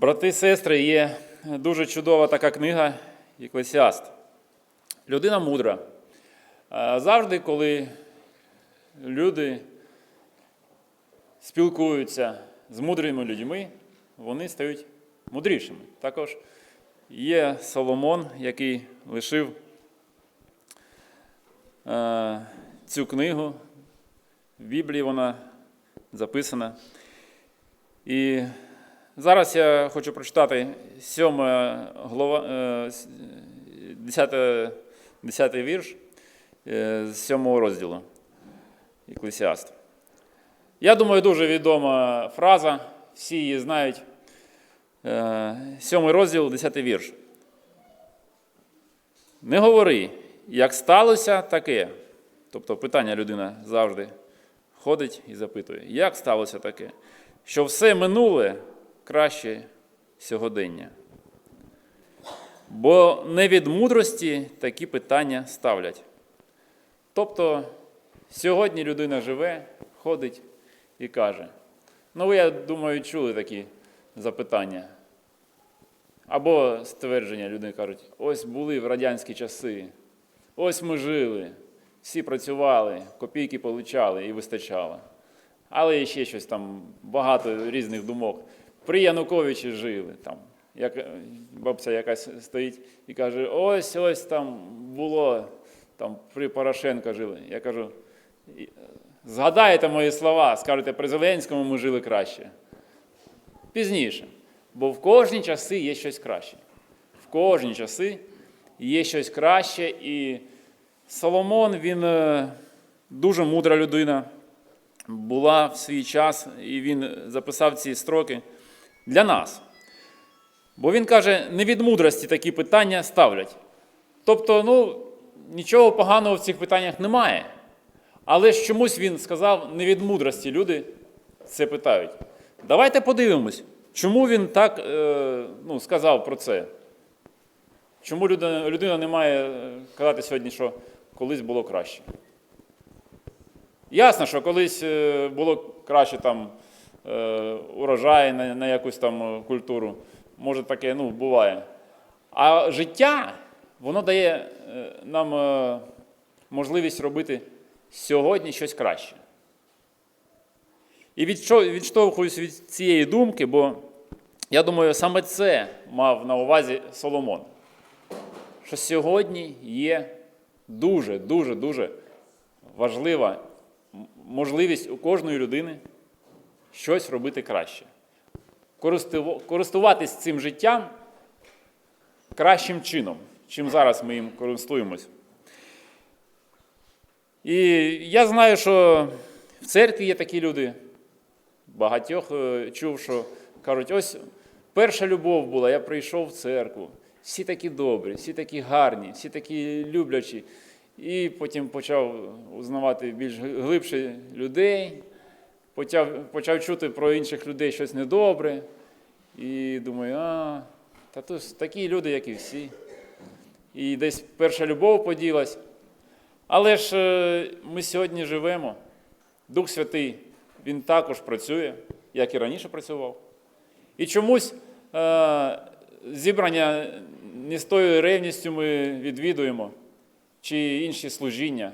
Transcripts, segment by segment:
Брати і сестри, є дуже чудова така книга Еклесіаст. Людина мудра. Завжди, коли люди спілкуються з мудрими людьми, вони стають мудрішими. Також є Соломон, який лишив цю книгу. В Біблії вона записана. І зараз я хочу прочитати 7 глава, е, 10, 10 вірш е, з 7 розділу Еклесіаст. Я думаю, дуже відома фраза, всі її знають. Е, Сьомий розділ, 10 вірш. Не говори, як сталося таке. Тобто питання людина завжди ходить і запитує, як сталося таке, що все минуле краще сьогодення. Бо не від мудрості такі питання ставлять. Тобто сьогодні людина живе, ходить і каже. Ну, ви, я думаю, чули такі запитання. Або ствердження люди кажуть, ось були в радянські часи, ось ми жили, всі працювали, копійки получали і вистачало. Але є ще щось там, багато різних думок. При Януковичі жили там. Як е, бабця якась стоїть і каже, ось ось там було, там при Порошенко жили. Я кажу, «І, е, згадаєте мої слова, скажете, при Зеленському ми жили краще. Пізніше. Бо в кожні часи є щось краще. В кожні часи є щось краще. І Соломон, він е, дуже мудра людина, була в свій час, і він записав ці строки для нас. Бо він каже, не від мудрості такі питання ставлять. Тобто, ну, нічого поганого в цих питаннях немає. Але ж чомусь він сказав, не від мудрості люди це питають. Давайте подивимось, чому він так е, ну, сказав про це. Чому людина, людина не має е, казати сьогодні, що колись було краще? Ясно, що колись е, було краще там урожай на, на якусь там е, культуру. Може таке, ну, буває. А життя, воно дає е, нам е, можливість робити сьогодні щось краще. І відштовхуюсь від цієї думки, бо я думаю, саме це мав на увазі Соломон. Що сьогодні є дуже, дуже, дуже важлива можливість у кожної людини щось робити краще. Користуватись цим життям кращим чином, чим зараз ми їм користуємось. І я знаю, що в церкві є такі люди, багатьох е, чув, що кажуть, ось перша любов була, я прийшов в церкву. Всі такі добрі, всі такі гарні, всі такі люблячі. І потім почав узнавати більш глибше людей, почав, почав чути про інших людей щось недобре. І думаю, а, та то такі люди, як і всі. І десь перша любов поділась. Але ж е, ми сьогодні живемо. Дух Святий, він також працює, як і раніше працював. І чомусь е, зібрання не з тою ревністю ми відвідуємо, чи інші служіння.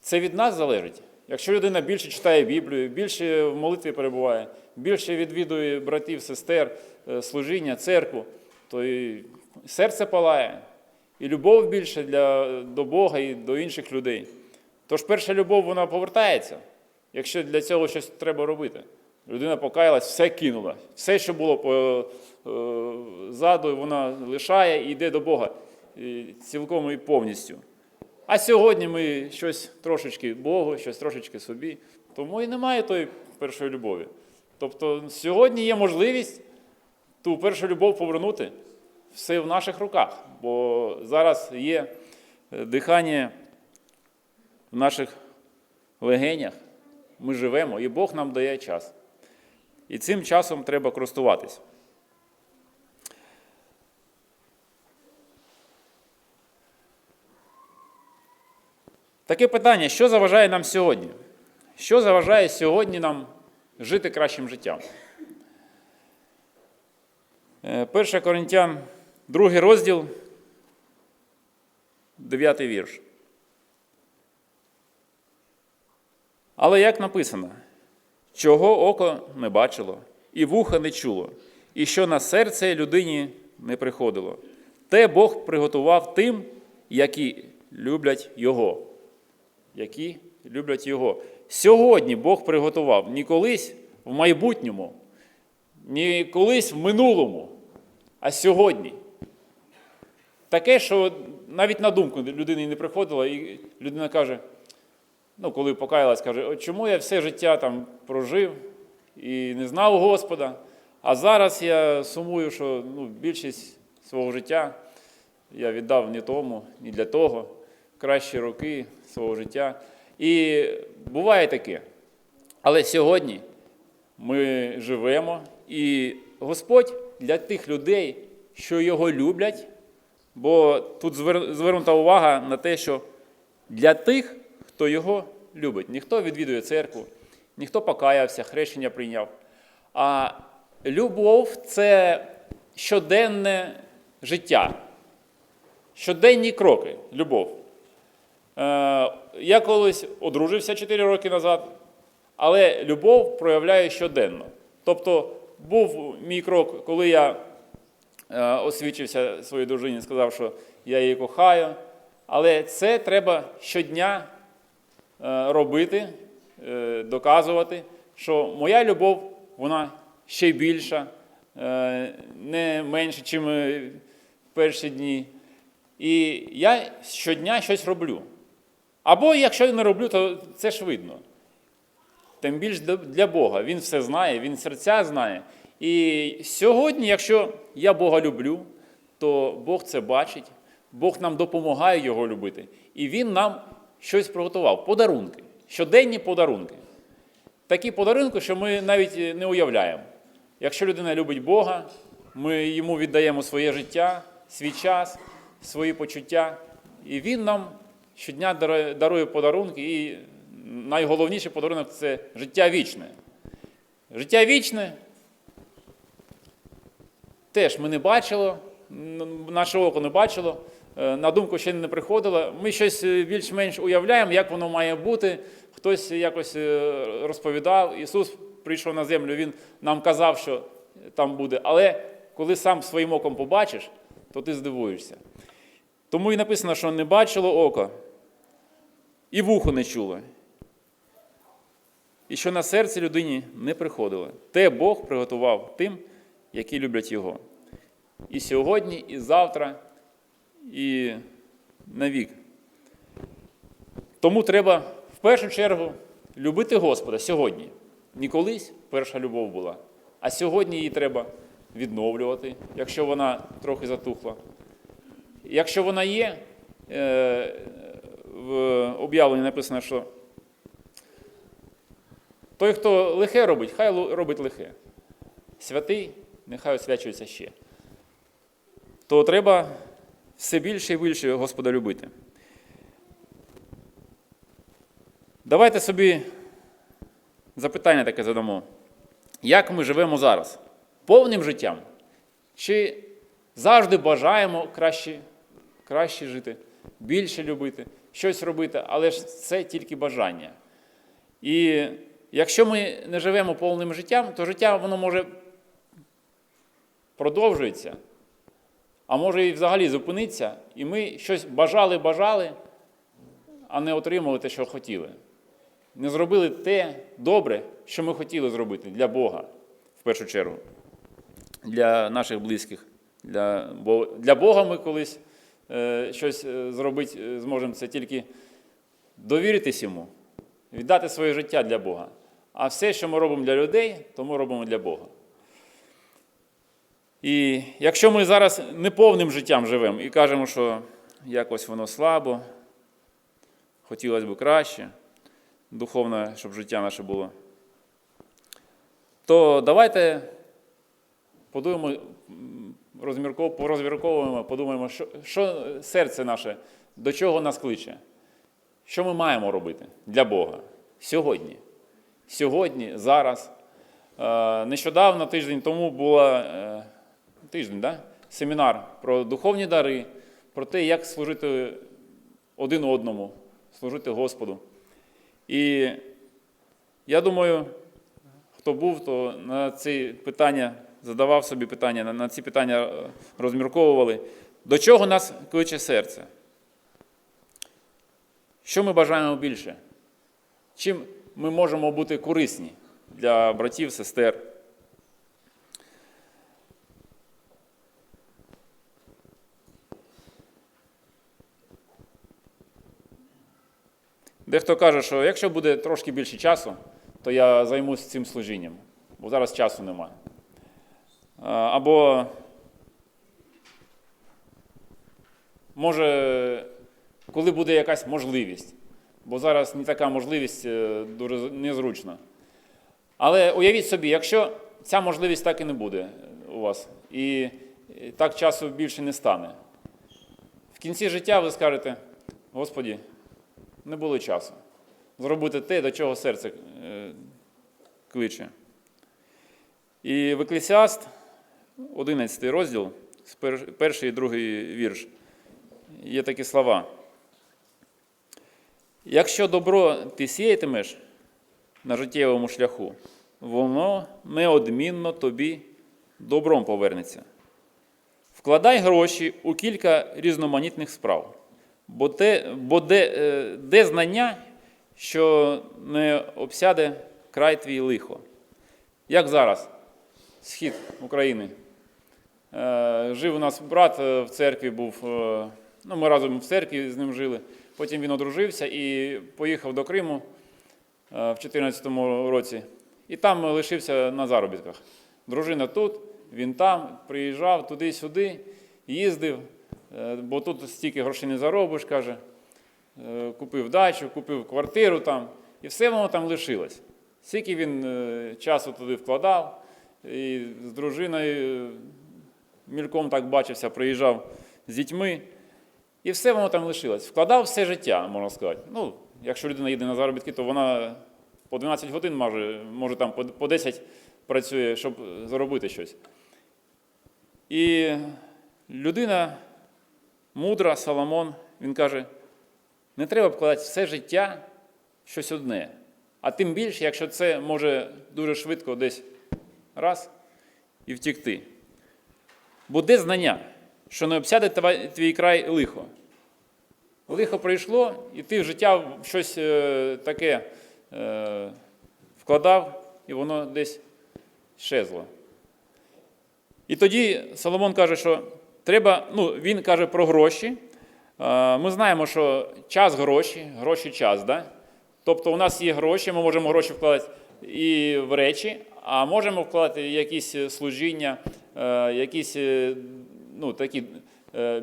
Це від нас залежить. Якщо людина більше читає Біблію, більше в молитві перебуває, більше відвідує братів, сестер, е, служіння, церкву, то і серце палає, і любов більше для, до Бога і до інших людей. Тож перша любов вона повертається, якщо для цього щось треба робити. Людина покаялась, все кинула. Все, що було позаду, вона лишає і йде до Бога цілком і повністю. А сьогодні ми щось трошечки Богу, щось трошечки собі, тому і немає тої першої любові. Тобто сьогодні є можливість ту першу любов повернути все в наших руках, бо зараз є е, дихання в наших легенях, ми живемо, і Бог нам дає час. І цим часом треба користуватись. Таке питання: що заважає нам сьогодні? Що заважає сьогодні нам жити кращим життям? Е, 1 Коринтян, другий розділ, 9 вірш. Але як написано, чого око не бачило, і вуха не чуло, і що на серце людині не приходило, те Бог приготував тим, які люблять Його. Які люблять Його. Сьогодні Бог приготував не колись в майбутньому, не колись в минулому, а сьогодні. Таке, що навіть на думку людини не приходило, і людина каже, ну, коли покаялась, каже, «От чому я все життя там прожив і не знав Господа, а зараз я сумую, що ну, більшість свого життя я віддав не тому, ні для того, кращі роки свого життя. І буває таке. Але сьогодні ми живемо, і Господь для тих людей, що його люблять, бо тут звернута увага на те, що для тих, хто його любить, ніхто відвідує церкву, ніхто покаявся, хрещення прийняв. А любов це щоденне життя, щоденні кроки, любов. Е, я колись одружився 4 роки назад, але любов проявляє щоденно. Тобто був мій крок, коли я е, освічився своїй дружині, сказав, що я її кохаю. Але це треба щодня е, робити, доказувати, що моя любов, вона ще більша, не менше, ніж перші дні. І я щодня щось роблю. Або якщо я не роблю, то це ж видно. Тим більш для Бога. Він все знає, він серця знає. І сьогодні, якщо я Бога люблю, то Бог це бачить, Бог нам допомагає його любити. І Він нам щось приготував. Подарунки, щоденні подарунки. Такі подарунки, що ми навіть не уявляємо. Якщо людина любить Бога, ми йому віддаємо своє життя, свій час, свої почуття, і Він нам щодня дарує- подарунки, і найголовніший подарунок це життя вічне. Життя вічне теж ми не бачили, наше око не бачило, е, на думку ще не приходило. Ми щось е, більш-менш уявляємо, як воно має бути. Хтось якось е, розповідав. Ісус прийшов на землю, Він нам казав, що там буде. Але коли сам своїм оком побачиш, то ти здивуєшся. Тому і написано, що не бачило око, і вухо не чуло. І що на серці людині не приходило. Те Бог приготував тим, які люблять Його. І сьогодні, і завтра, і навік. Тому треба в першу чергу любити Господа сьогодні. Не колись перша любов була, а сьогодні її треба відновлювати, якщо вона трохи затухла. Якщо вона є, е, в об'явленні написано, що той, хто лихе робить, хай робить лихе. Святий, нехай освячується ще. То треба все більше і більше Господа любити. Давайте собі запитання таке задамо. Як ми живемо зараз? Повним життям? Чи завжди бажаємо краще, краще жити, більше любити, щось робити, але ж це тільки бажання. І якщо ми не живемо повним життям, то життя воно може продовжується, а може і взагалі зупинитися, і ми щось бажали, бажали, а не отримали те, що хотіли. Не зробили те добре, що ми хотіли зробити для Бога в першу чергу, для наших близьких. Для, бо для Бога ми колись щось е, зробити е, зможемо це тільки довіритись йому, віддати своє життя для Бога. А все, що ми робимо для людей, то ми робимо для Бога. І якщо ми зараз неповним життям живемо і кажемо, що якось воно слабо, хотілося б краще, духовно, щоб життя наше було, то давайте подумаємо, м, розмірков- порозмірковуємо, подумаємо, що, що серце наше, до чого нас кличе, що ми маємо робити для Бога сьогодні. Сьогодні, зараз. Е, Нещодавно, тиждень тому, була е, да? семінар про духовні дари, про те, як служити один одному, служити Господу. І я думаю, хто був, то на ці питання задавав собі питання, на- ці питання е, розмірковували. До чого нас кличе серце? Що ми бажаємо більше? Чим ми можемо бути корисні для братів, сестер? Дехто каже, що якщо буде трошки більше часу, то я займусь цим служінням, бо зараз часу немає. Або може, коли буде якась можливість, бо зараз не така можливість е, дуже незручна. Але уявіть собі, якщо ця можливість так і не буде у вас, і і так часу більше не стане. В кінці життя ви скажете, Господі, не було часу. Зробити те, до чого серце е, кличе. І в Еклесіаст, 11 розділ, перший і другий вірш, є такі слова. Якщо добро ти сіятимеш на життєвому шляху, воно неодмінно тобі добром повернеться. Вкладай гроші у кілька різноманітних справ, бо, те, бо де, е, де знання, що не обсяде край твій лихо. Як зараз, схід України. Е, Жив у нас брат е, в церкві, був, е, ну, ми разом в церкві з ним жили. Потім він одружився і поїхав до Криму в 2014 році. І там лишився на заробітках. Дружина тут, він там, приїжджав туди-сюди, їздив, бо тут стільки грошей не заробиш, каже. Купив дачу, купив квартиру там, і все воно там лишилось. Скільки він часу туди вкладав, і з дружиною мільком так бачився, приїжджав з дітьми, і все воно там лишилось. Вкладав все життя, можна сказати. Ну, якщо людина їде на заробітки, то вона по 12 годин може, може там по- по 10 працює, щоб заробити щось. І людина мудра, Соломон, він каже, не треба вкладати все життя щось одне. А тим більше, якщо це може дуже швидко десь раз і втікти. Бо де знання, що не обсяде твій край лихо. Лихо прийшло, і ти в життя щось е, таке е, вкладав, і воно десь щезло. І тоді Соломон каже, що треба, ну, він каже про гроші. Е, Ми знаємо, що час гроші, гроші час. Да? Тобто у нас є гроші, ми можемо гроші вкладати і в речі, а можемо вкладати якісь е, служіння, е, якісь е, ну, такі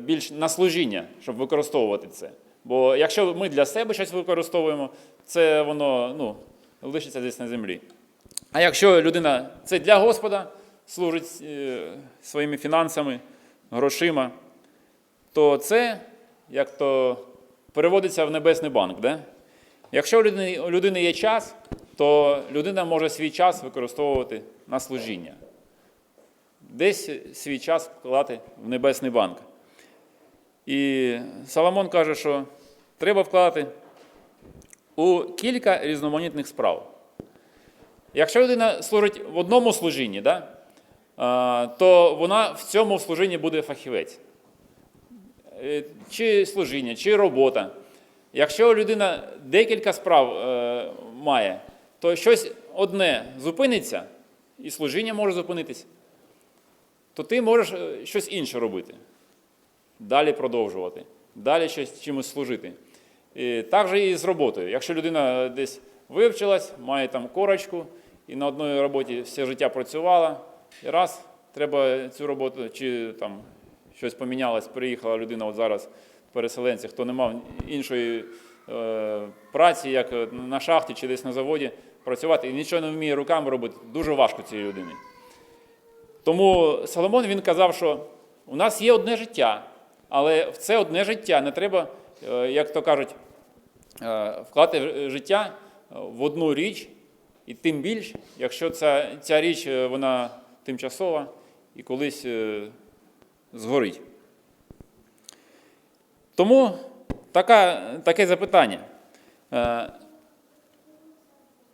більш на служіння, щоб використовувати це. Бо якщо ми для себе щось використовуємо, це воно ну, лишиться десь на землі. А якщо людина це для Господа служить своїми фінансами, грошима, то це як то переводиться в небесний банк. Да? Якщо у людини є час, то людина може свій час використовувати на служіння. Десь свій час вкладати в небесний банк. І Соломон каже, що треба вкладати у кілька різноманітних справ. Якщо людина служить в одному служінні, да, то вона в цьому служінні буде фахівець. Е, Чи служіння, чи робота. Якщо людина декілька справ е, має, то щось одне зупиниться, і служіння може зупинитись, то ти можеш е, щось інше робити. Далі продовжувати, далі щось чимось служити. І так же і з роботою. Якщо людина десь вивчилась, має там корочку і на одній роботі все життя працювала, і раз треба цю роботу, чи там щось помінялось, приїхала людина от зараз, переселенці, хто не мав іншої е, праці, як на шахті чи десь на заводі, працювати і нічого не вміє руками робити, дуже важко цій людині. Тому Соломон він казав, що у нас є одне життя, але в це одне життя не треба, е, як то кажуть, е, вкладати життя в одну річ, і тим більш, якщо ця, ця річ е, вона тимчасова, і колись е, згорить. Тому така, таке запитання.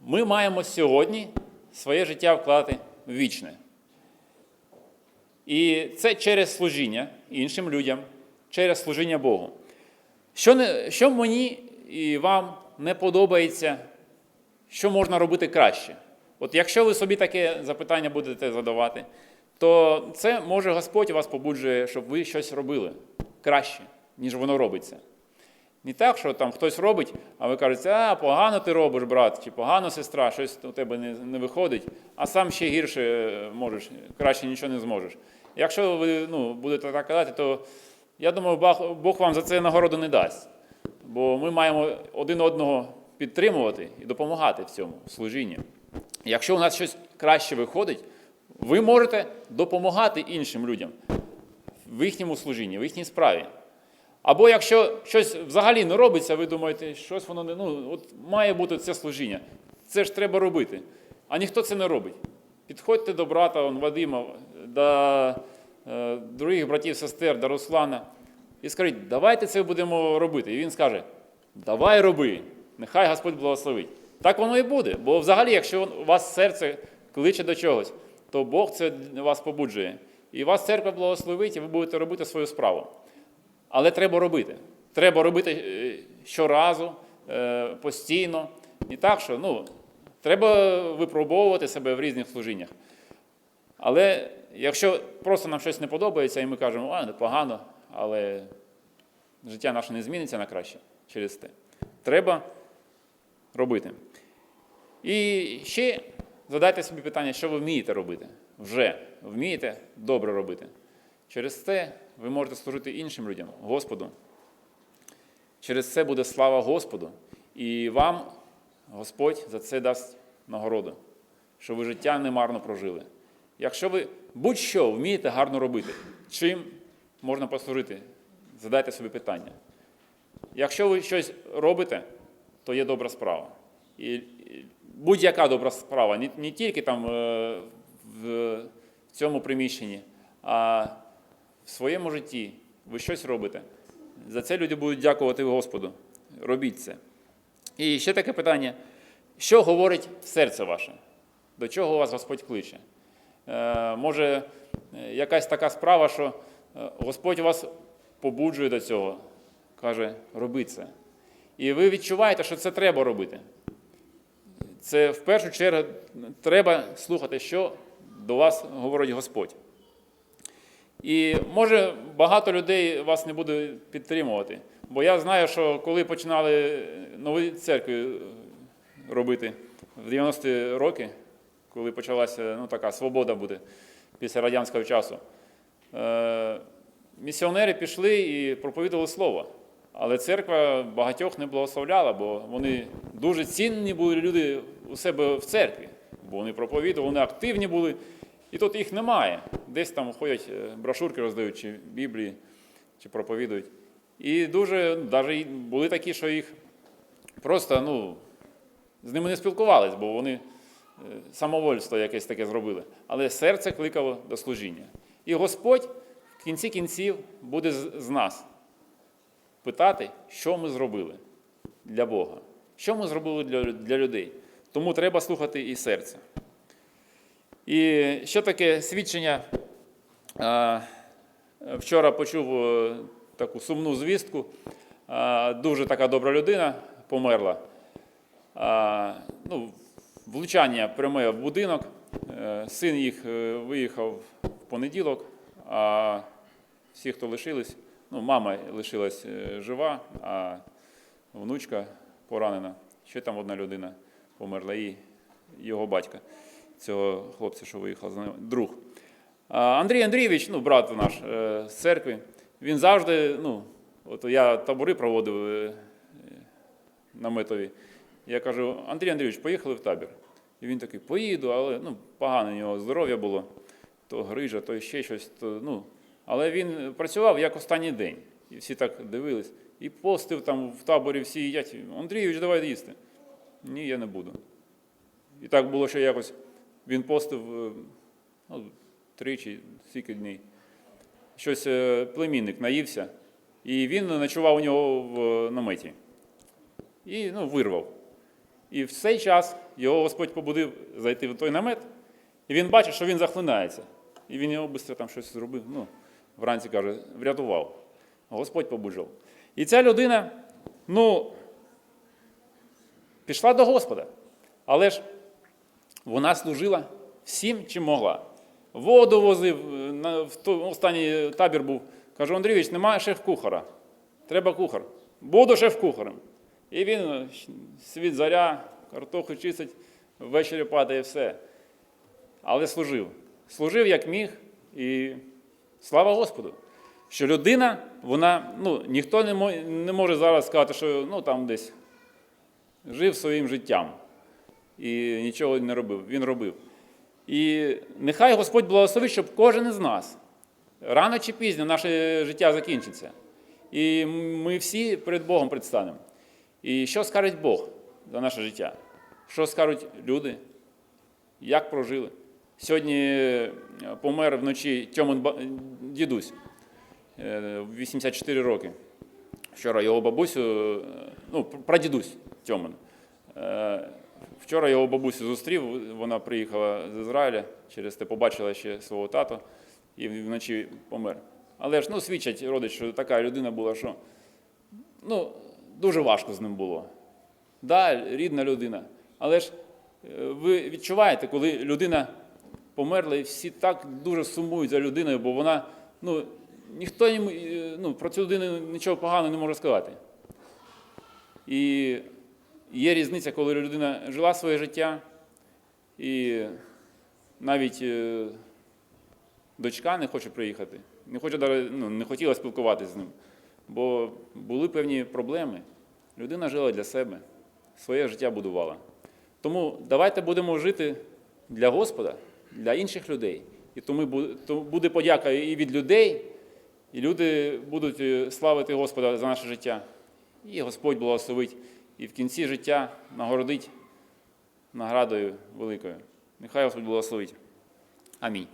Ми маємо сьогодні своє життя вкладати в вічне. І це через служіння іншим людям, через служіння Богу. Що, не, що мені і вам не подобається, що можна робити краще? От якщо ви собі таке запитання будете задавати, то це може Господь вас побуджує, щоб ви щось робили краще, ніж воно робиться. Не так, що там хтось робить, а ви кажете, а погано ти робиш, брат, чи погано сестра, щось у тебе не, не виходить, а сам ще гірше е, можеш, краще нічого не зможеш. Якщо ви ну, будете так казати, то я думаю, Бог, Бог вам за це нагороду не дасть. Бо ми маємо один одного підтримувати і допомагати в цьому служінні. Якщо у нас щось краще виходить, ви можете допомагати іншим людям в їхньому служінні, в їхній справі. Або якщо щось взагалі не робиться, ви думаєте, щось воно не ну, от має бути це служіння. Це ж треба робити. А ніхто це не робить. Підходьте до брата он, Вадима, до е, других братів, сестер, до Руслана і скажіть, давайте це будемо робити. І він скаже: Давай роби, нехай Господь благословить. Так воно і буде. Бо взагалі, якщо у вас серце кличе до чогось, то Бог це вас побуджує. І вас церква благословить, і ви будете робити свою справу. Але треба робити. Треба робити е, щоразу, е, постійно. Не так, що ну, треба випробовувати себе в різних служіннях. Але якщо просто нам щось не подобається, і ми кажемо, а, непогано, але життя наше не зміниться на краще через те. Треба робити. І ще задайте собі питання, що ви вмієте робити. Вже вмієте добре робити. Через це ви можете служити іншим людям, Господу. Через це буде слава Господу. І вам Господь за це дасть нагороду, що ви життя немарно прожили. Якщо ви будь-що вмієте гарно робити, чим можна послужити, задайте собі питання. Якщо ви щось робите, то є добра справа. І будь-яка добра справа, не, не тільки там е, в цьому приміщенні, а в своєму житті ви щось робите. За це люди будуть дякувати Господу. Робіть це. І ще таке питання: що говорить серце ваше? До чого вас Господь кличе? Е, може, е, якась така справа, що е, Господь вас побуджує до цього, каже, роби це. І ви відчуваєте, що це треба робити. Це в першу чергу треба слухати, що до вас говорить Господь. І може багато людей вас не буде підтримувати. Бо я знаю, що коли починали нові церкви робити в 90-ті роки, коли почалася ну, така свобода буде після радянського часу, е, місіонери пішли і проповідували слово. Але церква багатьох не благословляла, бо вони дуже цінні були люди у себе в церкві, бо вони проповідували, вони активні були. І тут їх немає. Десь там ходять, е, брошурки роздають, чи Біблії, чи проповідують. І дуже, навіть були такі, що їх просто ну, з ними не спілкувались, бо вони е, самовольство якесь таке зробили. Але серце кликало до служіння. І Господь в кінці кінців буде з нас питати, що ми зробили для Бога, що ми зробили для людей. Тому треба слухати і серце. І що таке свідчення? Вчора почув е, таку сумну звістку. Дуже така добра людина померла. Ну, Влучання пряме в будинок. Е, Син їх е, виїхав в понеділок, а всі, хто лишились, ну, мама лишилась жива, а внучка поранена. Ще там одна людина померла, і його батька цього хлопця, що виїхав з ним, друг. Андрій Андрійович, ну, брат наш е, з церкви, він завжди, ну, от я табори проводив е, наметові. Я кажу, Андрій Андрійович, поїхали в табір. І він такий, поїду, але ну, погане у нього здоров'я було, то грижа, то ще щось. То, ну. Але він працював як останній день. І всі так дивились. І постив там в таборі всі їдять. Андрійович, давай їсти. Ні, я не буду. І так було, що якось він постив, е, ну, три чи скільки днів. Щось е, племінник наївся, і він ночував у нього в е, наметі. І ну, вирвав. І в цей час його Господь побудив зайти в той намет, і він бачить, що він захлинається. І він його швидко там щось зробив. Ну, вранці каже, врятував. Господь побуджав. І ця людина, ну, пішла до Господа. Але ж вона служила всім, чим могла. Воду возив, е, в останній табір був. Кажу, Андрійович, немає шеф-кухара. Треба кухар. Буду шеф-кухарем. І він е, світ заря, картоху чистить, ввечері падає все. Але служив. Служив як міг, і слава Господу. Що людина, вона, ну, ніхто не може зараз сказати, що ну, там десь жив своїм життям і нічого не робив. Він робив. І нехай Господь благословить, щоб кожен із нас рано чи пізно наше життя закінчиться. І ми всі перед Богом предстанемо. І що скаже Бог за наше життя? Що скажуть люди? Як прожили? Сьогодні е, помер вночі Тьомин дідусь, е, 84 роки. Вчора його бабусю, е, ну, прадідусь Тьомин. Вчора його бабусю зустрів, вона приїхала з Ізраїля, через те побачила ще свого тата і вночі помер. Але ж ну, свідчать родич, що така людина була, що ну, дуже важко з ним було. Да, рідна людина. Але ж е, ви відчуваєте, коли людина померла, і всі так дуже сумують за людиною, бо вона, ну, ніхто їм, е, ну, про цю людину нічого поганого не може сказати. І є різниця, коли людина жила своє життя, і навіть е, дочка не хоче приїхати, не хоче ну, не хотіла спілкуватися з ним, бо були певні проблеми. Людина жила для себе, своє життя будувала. Тому давайте будемо жити для Господа, для інших людей. І тому буде подяка і від людей, і люди будуть е, славити Господа за наше життя. І Господь благословить і в кінці життя нагородить наградою великою. Нехай Господь благословить. Амінь.